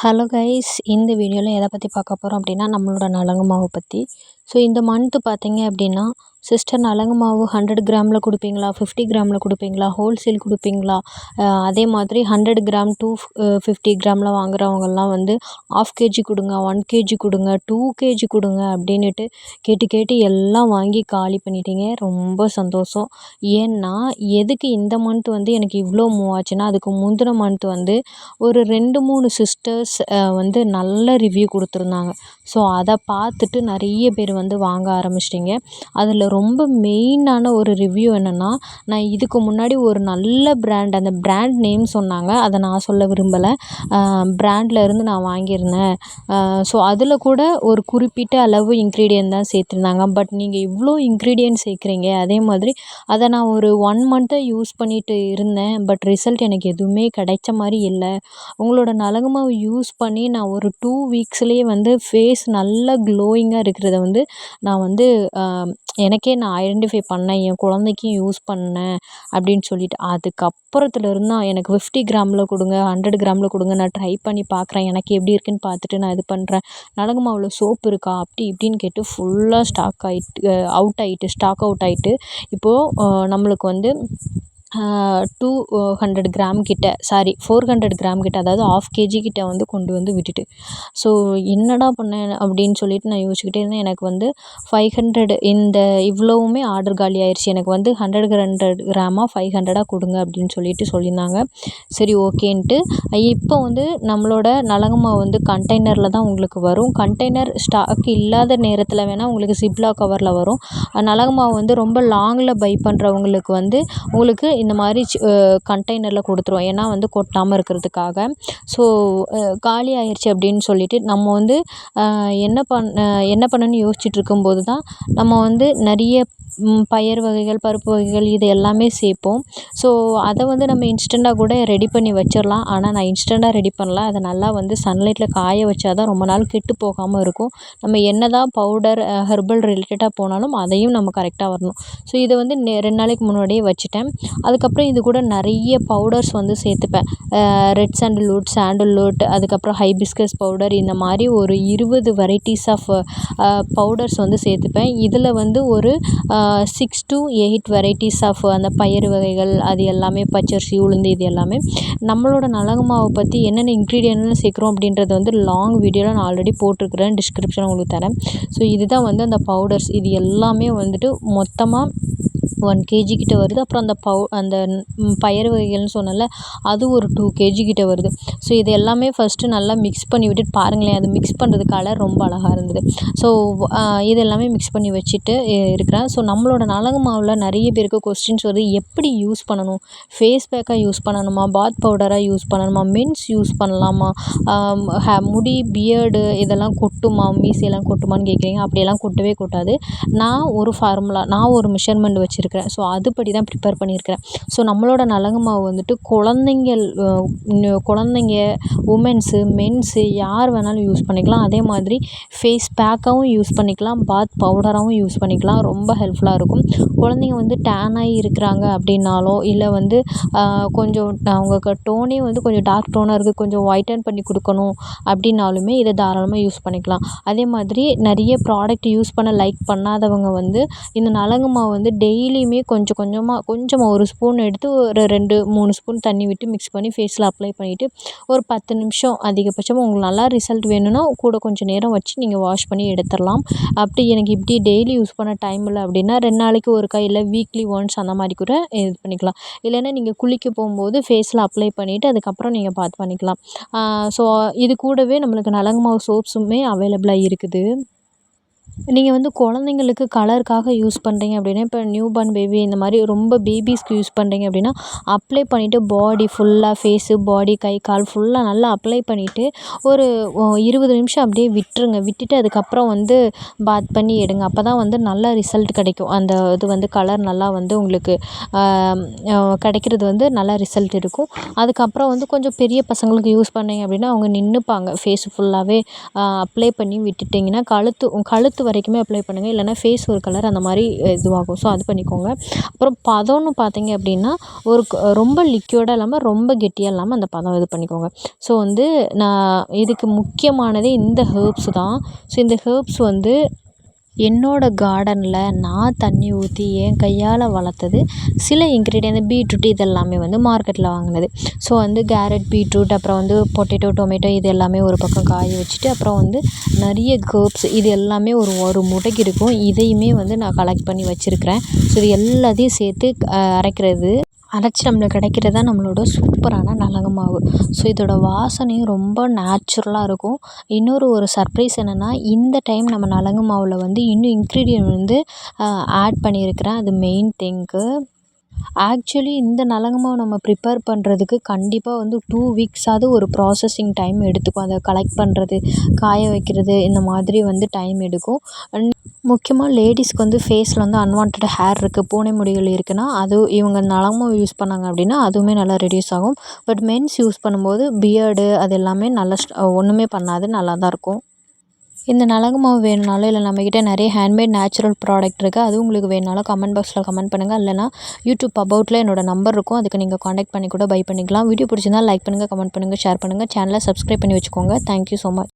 Hello guys இந்த வீடியோவில் எதை பற்றி பார்க்க போகிறோம் அப்படின்னா நம்மளோட நலங்கு மாவு பற்றி ஸோ இந்த மந்த்து பார்த்தீங்க அப்படின்னா சிஸ்டர் நலங்கு மாவு ஹண்ட்ரட் கிராமில் கொடுப்பீங்களா? ஃபிஃப்டி கிராமில் கொடுப்பீங்களா? ஹோல்சேல் கொடுப்பீங்களா? அதே மாதிரி ஹண்ட்ரட் கிராம் டூ ஃபிஃப்டி கிராமில் வாங்குறவங்கள்லாம் வந்து ஆஃப் கேஜி கொடுங்க ஒன் கேஜி கொடுங்க டூ கேஜி கொடுங்க அப்படின்னுட்டு கேட்டு கேட்டு எல்லாம் வாங்கி காலி பண்ணிட்டீங்க. ரொம்ப சந்தோஷம். ஏன்னா எதுக்கு இந்த மந்த் வந்து எனக்கு இவ்வளோ மூவ் ஆச்சுன்னா அதுக்கு முந்தின மந்த் வந்து ஒரு ரெண்டு மூணு சிஸ்டர்ஸ் வந்து நல்ல ரிவ்யூ கொடுத்துருந்தாங்க. ஸோ அதை பார்த்துட்டு நிறைய பேர் வந்து வாங்க ஆரம்பிச்சிட்டிங்க. அதில் ரொம்ப மெயினான ஒரு ரிவ்யூ என்னென்னா நான் இதுக்கு முன்னாடி ஒரு நல்ல பிராண்ட் அந்த பிராண்ட் நேம் சொன்னாங்க. அதை நான் சொல்ல விரும்பலை. ப்ராண்ட்லேருந்து நான் வாங்கியிருந்தேன். ஸோ அதில் கூட ஒரு குறிப்பிட்ட அளவு இன்க்ரீடியன்ட் தான் சேர்த்துருந்தாங்க. பட் நீங்கள் இவ்வளோ இன்க்ரீடியன்ட் சேர்க்குறீங்க அதே மாதிரி அதை நான் ஒரு ஒன் மந்த்தாக யூஸ் பண்ணிட்டு இருந்தேன். பட் ரிசல்ட் எனக்கு எதுவுமே கிடைச்ச மாதிரி இல்லை. உங்களோட நலங்கு மாவு யூஸ் பண்ணி நான் ஒரு டூ வீக்ஸ்லேயே வந்து ஃபேஸ் நல்லா க்ளோயிங்காக இருக்கிறத வந்து நான் வந்து எனக்கு நான் ஐடென்டிஃபை பண்ணேன் என் குழந்தைக்கும் யூஸ் பண்ணேன் அப்படின்னு சொல்லிட்டு. அதுக்கப்புறத்துலேருந்து நான் எனக்கு ஃபிஃப்டி கிராமில் கொடுங்க ஹண்ட்ரட் கிராமில் கொடுங்க நான் ட்ரை பண்ணி பார்க்குறேன் எனக்கு எப்படி இருக்குன்னு பார்த்துட்டு நான் இது பண்ணுறேன் நலங்கு மாவில் சோப்பு இருக்கா அப்படி இப்படின்னு கேட்டு ஃபுல்லாக ஸ்டாக் ஆகிட்டு அவுட் ஆகிட்டு ஸ்டாக் அவுட் ஆகிட்டு இப்போது நம்மளுக்கு வந்து டூ ஹண்ட்ரட் கிராம் கிட்ட சாரி ஃபோர் ஹண்ட்ரட் கிராம் கிட்ட அதாவது ஆஃப் கேஜி கிட்ட வந்து கொண்டு வந்து விட்டுட்டு. ஸோ என்னடா பண்ணேன் அப்படின்னு சொல்லிட்டு நான் யோசிச்சுக்கிட்டே இருந்தேன். எனக்கு வந்து ஃபைவ் ஹண்ட்ரட் இந்த இவ்வளோவுமே ஆர்டர் காலி ஆயிடுச்சு எனக்கு வந்து ஹண்ட்ரட் ஹண்ட்ரட் கிராமாக ஃபைவ் ஹண்ட்ரடாக கொடுங்க அப்படின்னு சொல்லிட்டு சொல்லியிருந்தாங்க. சரி ஓகேன்ட்டு. இப்போ வந்து நம்மளோட நலங்கம்மா வந்து கண்டெய்னரில் தான் உங்களுக்கு வரும். கண்டெய்னர் ஸ்டாக் இல்லாத நேரத்தில் வேணால் உங்களுக்கு சிப்லா கவரில் வரும். நலங்கம்மா வந்து ரொம்ப லாங்கில் பை பண்ணுறவங்களுக்கு வந்து உங்களுக்கு இந்த மாதிரி கண்டெய்னரில் கொடுத்துருவோம். ஏன்னா வந்து கொட்டாமல் இருக்கிறதுக்காக. ஸோ காலி ஆயிடுச்சு அப்படின்னு சொல்லிட்டு நம்ம வந்து என்ன பண்ண என்ன பண்ணணும்னு யோசிச்சுட்ருக்கும் போது தான் நம்ம வந்து நிறைய பயிர் வகைகள் பருப்பு வகைகள் இது எல்லாமே சேர்ப்போம். ஸோ அதை வந்து நம்ம இன்ஸ்டண்ட்டாக கூட ரெடி பண்ணி வச்சிடலாம். ஆனால் நான் இன்ஸ்டண்ட்டாக ரெடி பண்ணல. அதை நல்லா வந்து சன்லைட்டில் காய வச்சா தான் ரொம்ப நாள் கெட்டு போகாமல் இருக்கும். நம்ம என்ன தான் பவுடர் ஹெர்பல் ரிலேட்டடாக போனாலும் அதையும் நம்ம கரெக்டாக வரணும். ஸோ இதை வந்து ரெண்டு நாளைக்கு முன்னாடியே வச்சுட்டேன். அதுக்கப்புறம் இது கூட நிறைய பவுடர்ஸ் வந்து சேர்த்துப்பேன். ரெட் சாண்டில்வுட் சாண்டில்வுட் அதுக்கப்புறம் ஹைபிஸ்கஸ் பவுடர் இந்த மாதிரி ஒரு இருபது வெரைட்டிஸ் ஆஃப் பவுடர்ஸ் வந்து சேர்த்துப்பேன். இதில் வந்து ஒரு six to eight varieties of அந்த பயறு வகைகள் அது எல்லாமே பச்சரிசி உளுந்து இது எல்லாமே. நம்மளோட நலங்கு மாவை பற்றி என்னென்ன இன்க்ரீடியன்ட்லாம் சேர்க்குறோம் அப்படின்றது வந்து லாங் வீடியோவில் நான் ஆல்ரெடி போட்டிருக்கிறேன். டிஸ்கிரிப்ஷன் உங்களுக்கு தரேன். ஸோ இதுதான் வந்து அந்த பவுடர்ஸ் இது எல்லாமே வந்துட்டு மொத்தமாக ஒன் கேஜி கிட்ட வருது. அப்புறம் அந்த பவு அந்த பயறு வகைகள்னு சொன்னேன்ல அது ஒரு டூ கேஜி கிட்ட வருது. ஸோ இது எல்லாமே ஃபஸ்ட்டு நல்லா மிக்ஸ் பண்ணி விட்டுட்டு பாருங்களேன் அது மிக்ஸ் பண்ணுறது கலர் ரொம்ப அழகாக இருந்தது. ஸோ இது எல்லாமே மிக்ஸ் பண்ணி வச்சுட்டு இருக்கிறேன். ஸோ நம்மளோட நலங்கு மாவில் நிறைய பேருக்கு கொஸ்டின்ஸ் வருது. எப்படி யூஸ் பண்ணணும்? ஃபேஸ் பேக்காக யூஸ் பண்ணணுமா? பாத் பவுடராக யூஸ் பண்ணணுமா? மென்ஸ் யூஸ் பண்ணலாமா? ஹே முடி பியர்டு இதெல்லாம் கொட்டுமா? மீசையெல்லாம் கொட்டுமான்னு கேட்குறீங்க அப்படியெல்லாம் கொட்டவே கொட்டாது. நான் ஒரு ஃபார்முலா நான் ஒரு மெஷர்மெண்ட் வச்சுருக்கேன். பண்ணியிருக்கிறேன் ஸோ அதுபடி தான் ப்ரிப்பேர் பண்ணியிருக்கிறேன். ஸோ நம்மளோட நலங்கு மாவு வந்துட்டு குழந்தைங்கள் குழந்தைங்க உமென்ஸு மென்ஸு யார் வேணாலும் யூஸ் பண்ணிக்கலாம். அதே மாதிரி ஃபேஸ் பேக்காகவும் யூஸ் பண்ணிக்கலாம். பாத் பவுடராகவும் யூஸ் பண்ணிக்கலாம். ரொம்ப ஹெல்ப்ஃபுல்லாக இருக்கும். குழந்தைங்க வந்து டேன் ஆகி இருக்கிறாங்க அப்படின்னாலோ இல்லை வந்து கொஞ்சம் அவங்க டோனே வந்து கொஞ்சம் டார்க் டோனாக இருக்குது கொஞ்சம் ஒயிட்டன் பண்ணி கொடுக்கணும் அப்படின்னாலுமே இதை தாராளமாக யூஸ் பண்ணிக்கலாம். அதே மாதிரி நிறைய ப்ராடக்ட் யூஸ் பண்ண லைக் பண்ணாதவங்க வந்து இந்த நலங்கு மாவு வந்து டெய்லி டெய்லியுமே கொஞ்சம் கொஞ்சமாக கொஞ்சமாக ஒரு ஸ்பூன் எடுத்து ஒரு ரெண்டு மூணு ஸ்பூன் தண்ணி விட்டு மிக்ஸ் பண்ணி ஃபேஸில் அப்ளை பண்ணிவிட்டு ஒரு பத்து நிமிஷம் அதிகபட்சமாக உங்களுக்கு நல்லா ரிசல்ட் வேணும்னா கூட கொஞ்சம் நேரம் வச்சு நீங்கள் வாஷ் பண்ணி எடுத்துடலாம். அப்படி எனக்கு இப்படி டெய்லி யூஸ் பண்ண டைம் இல்லை அப்படின்னா ரெண்டு நாளைக்கு ஒரு இல்லை வீக்லி ஒன்ஸ் அந்த மாதிரி கூட இது பண்ணிக்கலாம். இல்லைன்னா நீங்கள் குளிக்க போகும்போது ஃபேஸில் அப்ளை பண்ணிவிட்டு அதுக்கப்புறம் நீங்கள் பார்த்து பண்ணிக்கலாம். ஸோ இது கூடவே நம்மளுக்கு நலங்கு மாவு சோப்ஸுமே அவைலபிளாக இருக்குது. நீங்கள் வந்து குழந்தைங்களுக்கு கலருக்காக யூஸ் பண்ணுறீங்க அப்படின்னா இப்போ நியூ பார்ன் பேபி இந்த மாதிரி ரொம்ப பேபிஸ்க்கு யூஸ் பண்ணுறீங்க அப்படின்னா அப்ளை பண்ணிவிட்டு பாடி ஃபுல்லாக ஃபேஸு பாடி கை கால் ஃபுல்லாக நல்லா அப்ளை பண்ணிவிட்டு ஒரு இருபது நிமிஷம் அப்படியே விட்டுருங்க. விட்டுட்டு அதுக்கப்புறம் வந்து பாத் பண்ணி எடுங்க. அப்போ தான் வந்து நல்ல ரிசல்ட் கிடைக்கும். அந்த இது வந்து கலர் நல்லா வந்து உங்களுக்கு கிடைக்கிறது வந்து நல்ல ரிசல்ட் இருக்கும். அதுக்கப்புறம் வந்து கொஞ்சம் பெரிய பசங்களுக்கு யூஸ் பண்ணீங்க அப்படின்னா அவங்க நின்றுப்பாங்க ஃபேஸ் ஃபுல்லாகவே அப்ளை பண்ணி விட்டுட்டிங்கன்னா கழுத்து கழுத்து வரைக்குமே அப்ளை பண்ணுங்கள் இல்லைனா ஃபேஸ் ஒரு கலர் அந்த மாதிரி இதுவாகும். ஸோ அது பண்ணிக்கோங்க. அப்புறம் பதம்னு பார்த்தீங்க அப்படின்னா ஒரு ரொம்ப லிக்யூடாக இல்லாமல் ரொம்ப கெட்டியாக இல்லாமல் அந்த பதம் இது பண்ணிக்கோங்க. ஸோ வந்து நான் இதுக்கு முக்கியமானதே இந்த ஹேர்ப்ஸ் தான். ஸோ இந்த ஹேர்ப்ஸ் வந்து என்னோடய கார்டனில் நான் தண்ணி ஊற்றி என் கையால் வளர்த்தது சில இன்க்ரீடியன்ட் பீட்ரூட் இது எல்லாமே வந்து மார்க்கெட்டில் வாங்கினது. ஸோ வந்து கேரட் பீட்ரூட் அப்புறம் வந்து பொட்டேட்டோ டொமேட்டோ இது எல்லாமே ஒரு பக்கம் காய வச்சுட்டு அப்புறம் வந்து நிறைய கேர்ப்ஸ் இது எல்லாமே ஒரு ஒரு முட்டைக்கு இருக்கும். இதையுமே வந்து நான் கலெக்ட் பண்ணி வச்சுருக்குறேன். ஸோ இது எல்லாத்தையும் சேர்த்து அரைக்கிறது அரைச்சி நம்மளுக்கு கிடைக்கிறது தான் நம்மளோட சூப்பரான நலங்கு மாவு ஸோ இதோட வாசனையும் ரொம்ப நேச்சுரலாக இருக்கும். இன்னொரு ஒரு சர்ப்ரைஸ் என்னென்னா இந்த டைம் நம்ம நலங்கு மாவில் வந்து இன்னும் இன்க்ரீடியன்ட் வந்து ஆட் பண்ணியிருக்கிறேன். அது மெயின் திங்க்கு ஆக்சுவலி இந்த நலங்கு மாவு நம்ம ப்ரிப்பேர் பண்ணுறதுக்கு கண்டிப்பாக வந்து டூ வீக்ஸாவது ஒரு ப்ராசஸிங் டைம் எடுத்துக்கும். அதை கலெக்ட் பண்ணுறது காய வைக்கிறது இந்த மாதிரி வந்து டைம் எடுக்கும். அண்ட் முக்கியமாக லேடிஸ்க்கு வந்து ஃபேஸில் வந்து அன்வான்ட் ஹேர் இருக்குது பூனை முடிகள் இருக்குன்னா அது இவங்க நலமும் யூஸ் பண்ணாங்க அப்படின்னா அதுவுமே நல்லா ரெடியூஸ் ஆகும். பட் மென்ஸ் யூஸ் பண்ணும்போது பியர்டு அது எல்லாமே நல்லா ஒன்றுமே பண்ணாது நல்லா தான் இருக்கும். இந்த நலங்கு மாவு வேணும்னாலும் இல்லை நம்மக்கிட்ட நிறைய ஹேண்ட்மேட் நேச்சுரல் ப்ராடக்ட் இருக்குது அது உங்களுக்கு வேணுனாலும் கமெண்ட் பாக்ஸில் கமெண்ட் பண்ணுங்கள் இல்லைனா யூடியூப் அபவுட்டில் என்னோட நம்பர் இருக்கும் அதுக்கு நீங்கள் காண்டாக்ட் பண்ணி கூட பை பண்ணிக்கலாம். வீடியோ பிடிச்சிருந்தா லைக் பண்ணுங்கள் கமெண்ட் பண்ணுங்கள் ஷேர் பண்ணுங்கள் சேனலை சப்ஸ்கிரைப் பண்ணி வச்சுக்கோங்க. Thank you so much